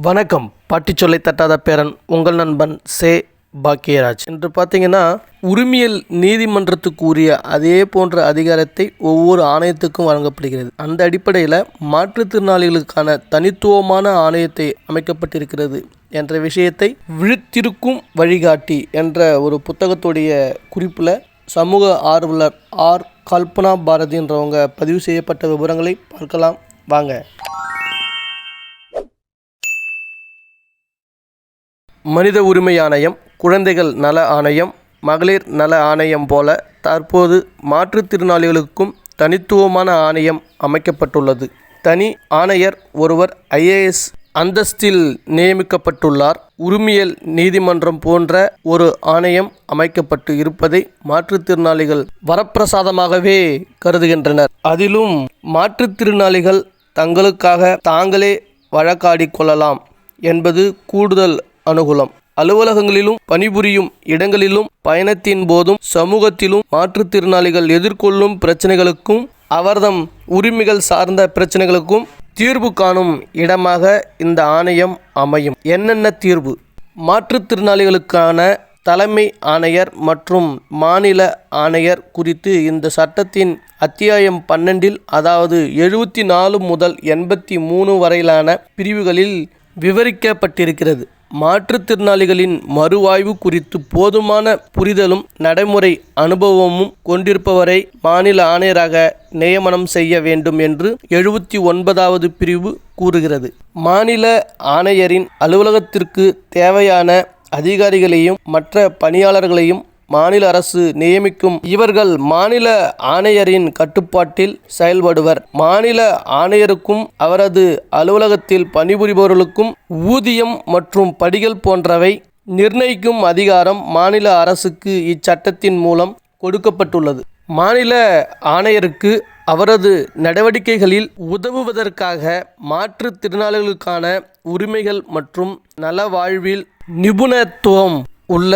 வணக்கம். பாட்டி சொல்லை தட்டாத பேரன் உங்கள் நண்பன் சே. பாக்கியராஜ். என்று பார்த்தீங்கன்னா உரிமையல் நீதிமன்றத்துக்கு உரிய அதே போன்ற அதிகாரத்தை ஒவ்வொரு ஆணையத்துக்கும் வழங்கப்படுகிறது. அந்த அடிப்படையில் மாற்றுத்திறனாளிகளுக்கான தனித்துவமான ஆணையத்தை அமைக்கப்பட்டிருக்கிறது என்ற விஷயத்தை விழுத்திருக்கும் வழிகாட்டி என்ற ஒரு புத்தகத்துடைய குறிப்பில் சமூக ஆர்வலர் ஆர். கல்பனா பாரதின்றவங்க பதிவு செய்யப்பட்ட விவரங்களை பார்க்கலாம். வாங்க. மனித உரிமை ஆணையம் குழந்தைகள் நல ஆணையம் மகளிர் நல ஆணையம் போல தற்போது மாற்றுத்திறனாளிகளுக்கும் தனித்துவமான ஆணையம் அமைக்கப்பட்டுள்ளது. தனி ஆணையர் ஒருவர் ஐஏஎஸ் அந்தஸ்தில் நியமிக்கப்பட்டுள்ளார். உரிமையல் நீதிமன்றம் போன்ற ஒரு ஆணையம் அமைக்கப்பட்டு இருப்பதை மாற்றுத்திறனாளிகள் வரப்பிரசாதமாகவே கருதுகின்றனர். அதிலும் மாற்றுத்திறனாளிகள் தங்களுக்காக தாங்களே வழக்காடிக் கொள்ளலாம் என்பது கூடுதல் அனுகூலம். அலுவலகங்களிலும் பணிபுரியும் இடங்களிலும் பயணத்தின் போதும் சமூகத்திலும் மாற்றுத்திறனாளிகள் எதிர்கொள்ளும் பிரச்சனைகளுக்கும் அவர்தம் உரிமைகள் சார்ந்த பிரச்சனைகளுக்கும் தீர்வு காணும் இடமாக இந்த ஆணையம் அமையும். என்னென்ன தீர்வு? மாற்றுத்திறனாளிகளுக்கான தலைமை ஆணையர் மற்றும் மாநில ஆணையர் குறித்து இந்த சட்டத்தின் அத்தியாயம் பன்னெண்டில் அதாவது எழுபத்தி நாலு முதல் எண்பத்தி மூணு வரையிலான பிரிவுகளில் விவரிக்கப்பட்டிருக்கிறது. மாற்றுத்திறனாளிகளின் மறுவாய்வு குறித்து போதுமான புரிதலும் நடைமுறை அனுபவமும் கொண்டிருப்பவரை மாநில ஆணையராக நியமனம் செய்ய வேண்டும் என்று எழுபத்தி ஒன்பதாவது பிரிவு கூறுகிறது. மாநில ஆணையரின் அலுவலகத்திற்கு தேவையான அதிகாரிகளையும் மற்ற பணியாளர்களையும் மாநில அரசு நியமிக்கும் இவர்கள் மாநில ஆணையரின் கட்டுப்பாட்டில் செயல்படுவர். மாநில ஆணையருக்கும் அவரது அலுவலகத்தில் பணிபுரிபவர்களுக்கும் ஊதியம் மற்றும் படிகள் போன்றவை நிர்ணயிக்கும் அதிகாரம் மாநில அரசுக்கு இச்சட்டத்தின் மூலம் கொடுக்கப்பட்டுள்ளது. மாநில ஆணையருக்கு அவரது நடவடிக்கைகளில் உதவுவதற்காக மாற்றுத்திறனாளிகளுக்கான உரிமைகள் மற்றும் நலவாழ்வில் நிபுணத்துவம் உள்ள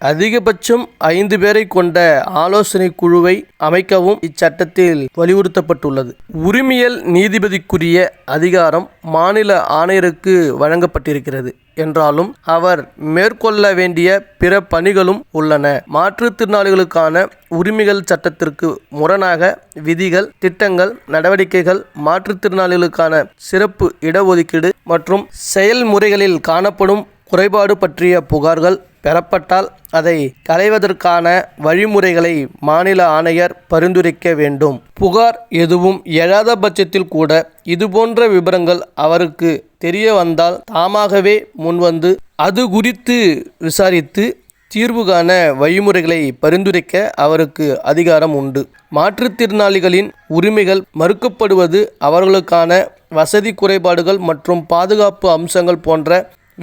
அதிகபட்சம் ஐந்து பேரை கொண்ட ஆலோசனை குழுவை அமைக்கவும் இச்சட்டத்தில் வலியுறுத்தப்பட்டுள்ளது. உரிமையல் நீதிபதிக்குரிய அதிகாரம் மாநில ஆணையருக்கு வழங்கப்பட்டிருக்கிறது. என்றாலும் அவர் மேற்கொள்ள வேண்டிய பிற பணிகளும் உள்ளன. மாற்றுத்திறனாளிகளுக்கான உரிமைகள் சட்டத்திற்கு முரணாக விதிகள் திட்டங்கள் நடவடிக்கைகள் மாற்றுத்திறனாளிகளுக்கான சிறப்பு இடஒதுக்கீடு மற்றும் செயல்முறைகளில் காணப்படும் குறைபாடு பற்றிய புகார்கள் பெறப்பட்டால் அதை களைவதற்கான வழிமுறைகளை மாநில ஆணையர் பரிந்துரைக்க வேண்டும். புகார் எதுவும் எழாத பட்சத்தில் கூட இதுபோன்ற விவரங்கள் அவருக்கு தெரிய வந்தால் தாமாகவே முன்வந்து அது குறித்து விசாரித்து தீர்வு காண வழிமுறைகளை பரிந்துரைக்க அவருக்கு அதிகாரம் உண்டு. மாற்றுத்திறனாளிகளின் உரிமைகள் மறுக்கப்படுவது அவர்களுக்கான வசதி குறைபாடுகள் மற்றும் பாதுகாப்பு அம்சங்கள் போன்ற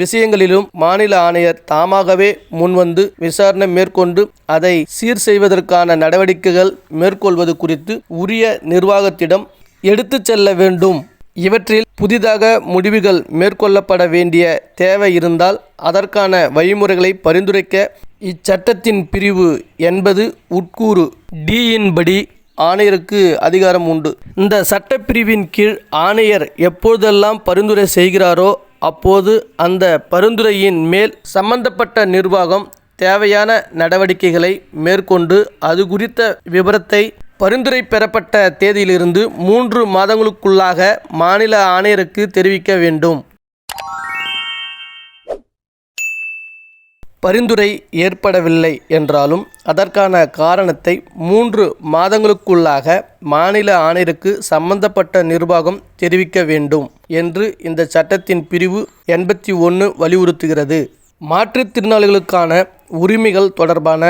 விஷயங்களிலும் மாநில ஆணையர் தாமாகவே முன்வந்து விசாரணை மேற்கொண்டு அதை சீர் செய்வதற்கான நடவடிக்கைகள் மேற்கொள்வது குறித்து உரிய நிர்வாகத்திடம் எடுத்துச் செல்ல வேண்டும். இவற்றில் புதிதாக முடிவுகள் மேற்கொள்ளப்பட வேண்டிய தேவை இருந்தால் அதற்கான வழிமுறைகளை பரிந்துரைக்க இச்சட்டத்தின் பிரிவு என்பது உட்கூறு. டியின்படி ஆணையருக்கு அதிகாரம் உண்டு. இந்த சட்டப்பிரிவின் கீழ் ஆணையர் எப்பொழுதெல்லாம் பரிந்துரை செய்கிறாரோ அப்போது அந்த பரிந்துரையின் மேல் சம்பந்தப்பட்ட நிர்வாகம் தேவையான நடவடிக்கைகளை மேற்கொண்டு அது குறித்த விவரத்தை பரிந்துரை பெறப்பட்ட தேதியிலிருந்து மூன்று மாதங்களுக்குள்ளாக மாநில ஆணையருக்கு தெரிவிக்க வேண்டும். பரிந்துரை ஏற்படவில்லை என்றாலும் அதற்கான காரணத்தை மூன்று மாதங்களுக்குள்ளாக மாநில ஆணையருக்கு சம்பந்தப்பட்ட நிர்வாகம் தெரிவிக்க வேண்டும் என்று இந்த சட்டத்தின் பிரிவு எண்பத்தி ஒன்று வலியுறுத்துகிறது. மாற்றுத்திறனாளிகளுக்கான உரிமைகள் தொடர்பான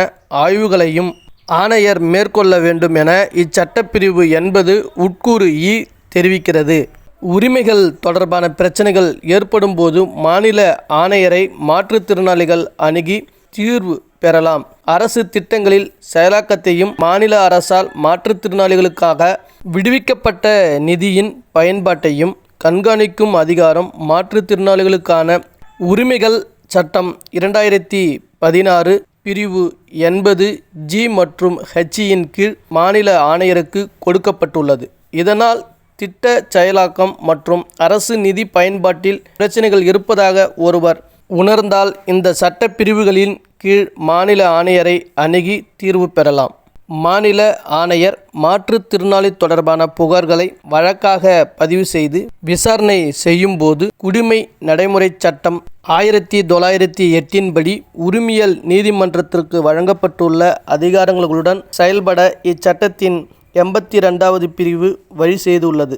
ஆய்வுகளையும் ஆணையர் மேற்கொள்ள வேண்டும் என இச்சட்டப்பிரிவு என்பது உட்கூறு இ தெரிவிக்கிறது. உரிமைகள் தொடர்பான பிரச்சனைகள் ஏற்படும் போது மாநில ஆணையரை மாற்றுத்திறனாளிகள் அணுகி தீர்வு பெறலாம். அரசு திட்டங்களில் செயலாக்கத்தையும் மாநில அரசால் மாற்றுத்திறனாளிகளுக்காக விடுவிக்கப்பட்ட நிதியின் பயன்பாட்டையும் கண்காணிக்கும் அதிகாரம் மாற்றுத்திறனாளிகளுக்கான உரிமைகள் சட்டம் இரண்டாயிரத்தி பதினாறு பிரிவு எண்பது ஜி மற்றும் ஹெச்சியின் கீழ் மாநில ஆணையருக்கு கொடுக்கப்பட்டுள்ளது. இதனால் திட்ட செயலாக்கம் மற்றும் அரசு நிதி பயன்பாட்டில் பிரச்சனைகள் இருப்பதாக ஒருவர் உணர்ந்தால் இந்த சட்டப்பிரிவுகளின் கீழ் மாநில ஆணையரை அணுகி தீர்வு பெறலாம். மாநில ஆணையர் மாற்றுத்திறனாளி தொடர்பான புகார்களை வழக்காக பதிவு செய்து விசாரணை செய்யும்போது குடிமை நடைமுறை சட்டம் ஆயிரத்தி தொள்ளாயிரத்தி எட்டின்படி உரிமையல் நீதிமன்றத்திற்கு வழங்கப்பட்டுள்ள அதிகாரங்களுடன் செயல்பட இச்சட்டத்தின் எண்பத்தி ரெண்டாவது பிரிவு வழி செய்துள்ளது.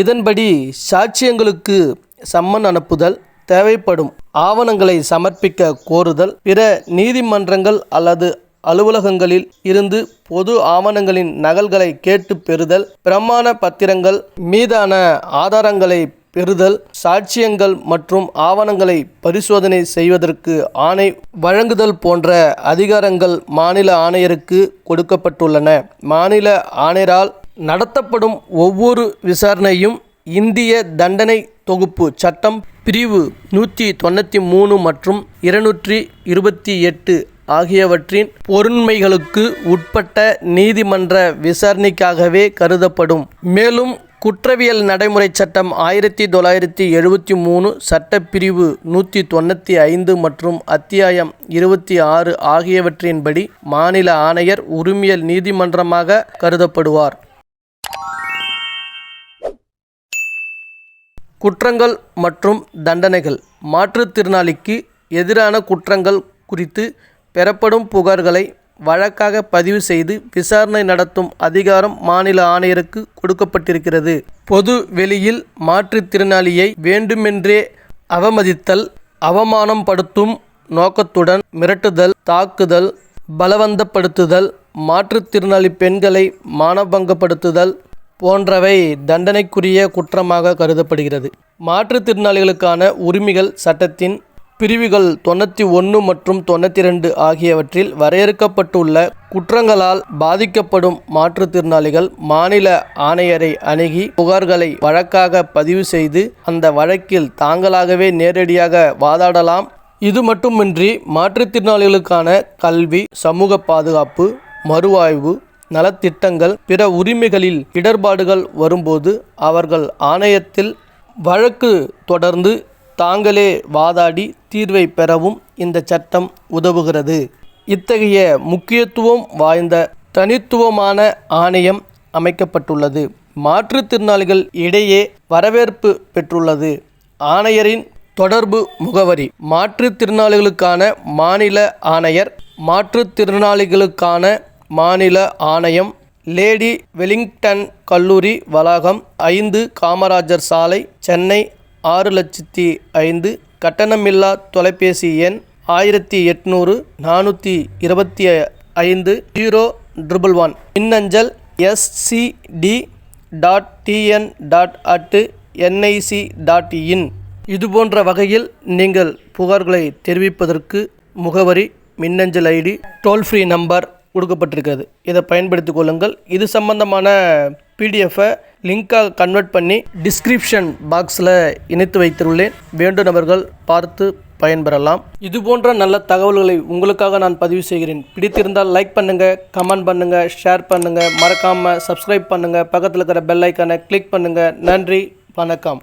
இதன்படி சாட்சியங்களுக்கு சம்மன் அனுப்புதல் தேவைப்படும். ஆவணங்களை சமர்ப்பிக்க கோருதல் பிற நீதிமன்றங்கள் அல்லது அலுவலகங்களில் இருந்து பொது ஆவணங்களின் நகல்களை கேட்டு பெறுதல் பிரமாண பத்திரங்கள் மீதான ஆதாரங்களை பெறுதல் சாட்சியங்கள் மற்றும் ஆவணங்களை பரிசோதனை செய்வதற்கு ஆணை வழங்குதல் போன்ற அதிகாரங்கள் மாநில ஆணையருக்கு கொடுக்கப்பட்டுள்ளன. மாநில ஆணையரால் நடத்தப்படும் ஒவ்வொரு விசாரணையும் இந்திய தண்டனை தொகுப்பு சட்டம் பிரிவு நூற்றி தொண்ணூற்றி மூணு மற்றும் இருநூற்றி இருபத்தி எட்டு ஆகியவற்றின் பொருண்மைகளுக்கு உட்பட்ட நீதிமன்ற விசாரணைக்காகவே கருதப்படும். மேலும் குற்றவியல் நடைமுறை சட்டம் ஆயிரத்தி தொள்ளாயிரத்தி எழுபத்தி மூணு சட்டப்பிரிவு நூற்றி தொண்ணூற்றி ஐந்து மற்றும் அத்தியாயம் இருபத்தி ஆறு ஆகியவற்றின்படி மாநில ஆணையர் உரிமையல் நீதிமன்றமாக கருதப்படுவார். குற்றங்கள் மற்றும் தண்டனைகள். மாற்றுத்திறனாளிக்கு எதிரான குற்றங்கள் குறித்து பெறப்படும் புகார்களை வழக்காக பதிவு செய்து விசாரணை நடத்தும் அதிகாரம் மாநில ஆணையருக்கு கொடுக்கப்பட்டிருக்கிறது. பொது வெளியில் மாற்றுத்திறனாளியை வேண்டுமென்றே அவமதித்தல் அவமானம் படுத்தும் நோக்கத்துடன் மிரட்டுதல் தாக்குதல் பலவந்தப்படுத்துதல் மாற்றுத்திறனாளி பெண்களை மானபங்கப்படுத்துதல் போன்றவை தண்டனைக்குரிய குற்றமாக கருதப்படுகிறது. மாற்றுத்திறனாளிகளுக்கான உரிமைகள் சட்டத்தின் பிரிவுகள் தொண்ணூற்றி ஒன்று மற்றும் தொண்ணூற்றி ரெண்டு ஆகியவற்றில் வரையறுக்கப்பட்டுள்ள குற்றங்களால் பாதிக்கப்படும் மாற்றுத்திறனாளிகள் மாநில ஆணையரை அணுகி புகார்களை வழக்காக பதிவு செய்து அந்த வழக்கில் தாங்களாகவே நேரடியாக வாதாடலாம். இது மட்டுமின்றி மாற்றுத்திறனாளிகளுக்கான கல்வி சமூக பாதுகாப்பு மறுவாய்வு நலத்திட்டங்கள் பிற உரிமைகளில் இடர்பாடுகள் வரும்போது அவர்கள் ஆணையத்தில் வழக்கு தொடர்ந்து தாங்களே வாதாடி தீர்வை பெறவும் இந்த சட்டம் உதவுகிறது. இத்தகைய முக்கியத்துவம் வாய்ந்த தனித்துவமான ஆணையம் அமைக்கப்பட்டுள்ளது. மாற்றுத்திறனாளிகள் இடையே வரவேற்பு பெற்றுள்ளது. ஆணையரின் தொடர்பு முகவரி. மாற்றுத்திறனாளிகளுக்கான மாநில ஆணையர் மாற்றுத்திறனாளிகளுக்கான மாநில ஆணையம் லேடி வெலிங்டன் கல்லூரி வளாகம் ஐந்து காமராஜர் சாலை சென்னை ஆறு லட்சத்தி ஐந்து கட்டணமில்லா தொலைபேசி எண் ஆயிரத்தி எட்நூறு நானூற்றி இருபத்தி ஐந்து ஜீரோ ட்ரிபிள் ஒன். மின்னஞ்சல் SCD dot TN dot at NIC dot in இதுபோன்ற வகையில் நீங்கள் புகார்களை தெரிவிப்பதற்கு முகவரி மின்னஞ்சல் ஐடி டோல் ஃப்ரீ நம்பர் கொடுக்கப்பட்டிருக்கிறது. இதை பயன்படுத்திக் கொள்ளுங்கள். இது சம்பந்தமான பிடிஎஃபை லிங்காக கன்வெர்ட் பண்ணி டிஸ்கிரிப்ஷன் பாக்ஸில் இணைத்து வைத்துள்ளேன் வேண்டும் நபர்கள் பார்த்து பயன்பெறலாம். இது போன்ற நல்ல தகவல்களை உங்களுக்காக நான் பதிவு செய்கிறேன். பிடித்திருந்தால் லைக் பண்ணுங்கள் கமெண்ட் பண்ணுங்கள் ஷேர் பண்ணுங்கள் மறக்காமல் சப்ஸ்கிரைப் பண்ணுங்கள் பக்கத்தில் இருக்கிற பெல் ஐக்கானை கிளிக் பண்ணுங்கள் நன்றி வணக்கம்.